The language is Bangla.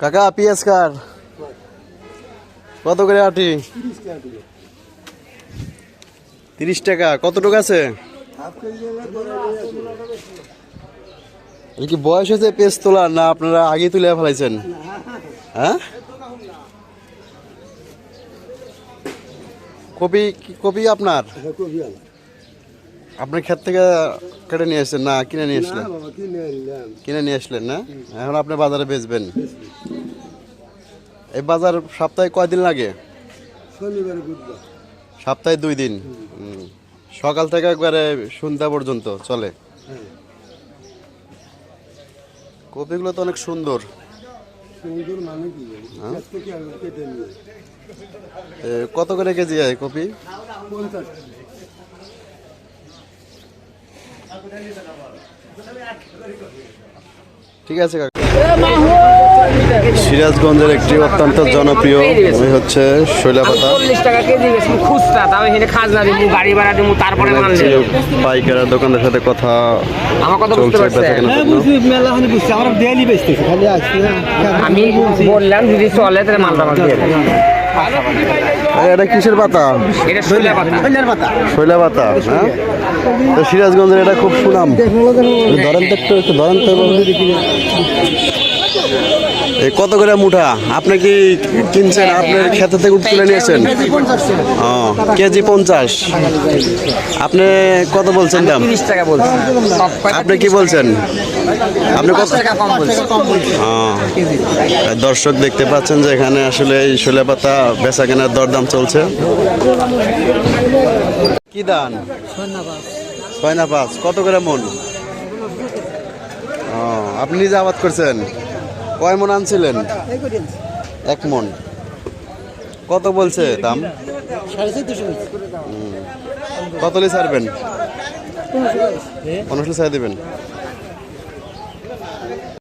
কাকা পিএস কার? কত করে আটি? তিরিশ টাকা, কতটুকু আছে? কি বয়স হয়েছে পেস তোলার, না আপনারা আগে তুলে ফেলাইছেন? হ্যাঁ? কপি কপি আপনার? আপনার ক্ষেত থেকে কেটে নিয়ে আসছেন? না কিনে নিয়ে আসলেন? কিনে নিয়ে আসলেন না? এখন আপনি বাজারে বেচবেন? এই বাজার সপ্তাহে কয়দিন লাগে? সপ্তাহে দুই দিন? সকাল থেকে একবারে সন্ধ্যা পর্যন্ত চলে? হ্যাঁ। কপিগুলো তো অনেক সুন্দর। মানে এ, কত করে কেজি হয় কপি পঞ্চাশ ঠিক আছে কাকা। সিরাজগঞ্জের একটি অত্যন্ত জনপ্রিয় ওই হচ্ছে শৈলাপাতা। চল্লিশ টাকা কেজি খুচরা তাও এখানে খাজনা দিব গাড়ি ভাড়া দিব তারপরে পাইকার দোকানের সাথে কথা আমার কথা বুঝতে না আমি বললাম যদি চলে তাহলে মালটা আমার দিয়ে এটা কিসের পাতা? শৈলা পাতা। হ্যাঁ? তো সিরাজগঞ্জের এটা খুব সুনাম। ধরেন তো একটু ধরেন তো কত করে মুঠা? আপনি কি কিনছেন? আপনার ক্ষেত থেকে তুলে নিয়েছেন? ও কেজি পঞ্চাশ। আপনি কত বলছেন দাম? তিরিশ টাকা বলছি। আপনি কি বলছেন? আপনি কত দর্শক দেখতে পাচ্ছেন যে এখানে আসলে এই শোলে পাতা বেচা কেনার দরদাম চলছে। কি দান? ছয় না পাঁচ কত করে মন? আপনি নিজে আবাদ করছেন? কয় মন আনছিলেন? এক মন। কত বলছে দাম। কত লি ছাড়বেন? পনেরোশো ছাড় দেবেন।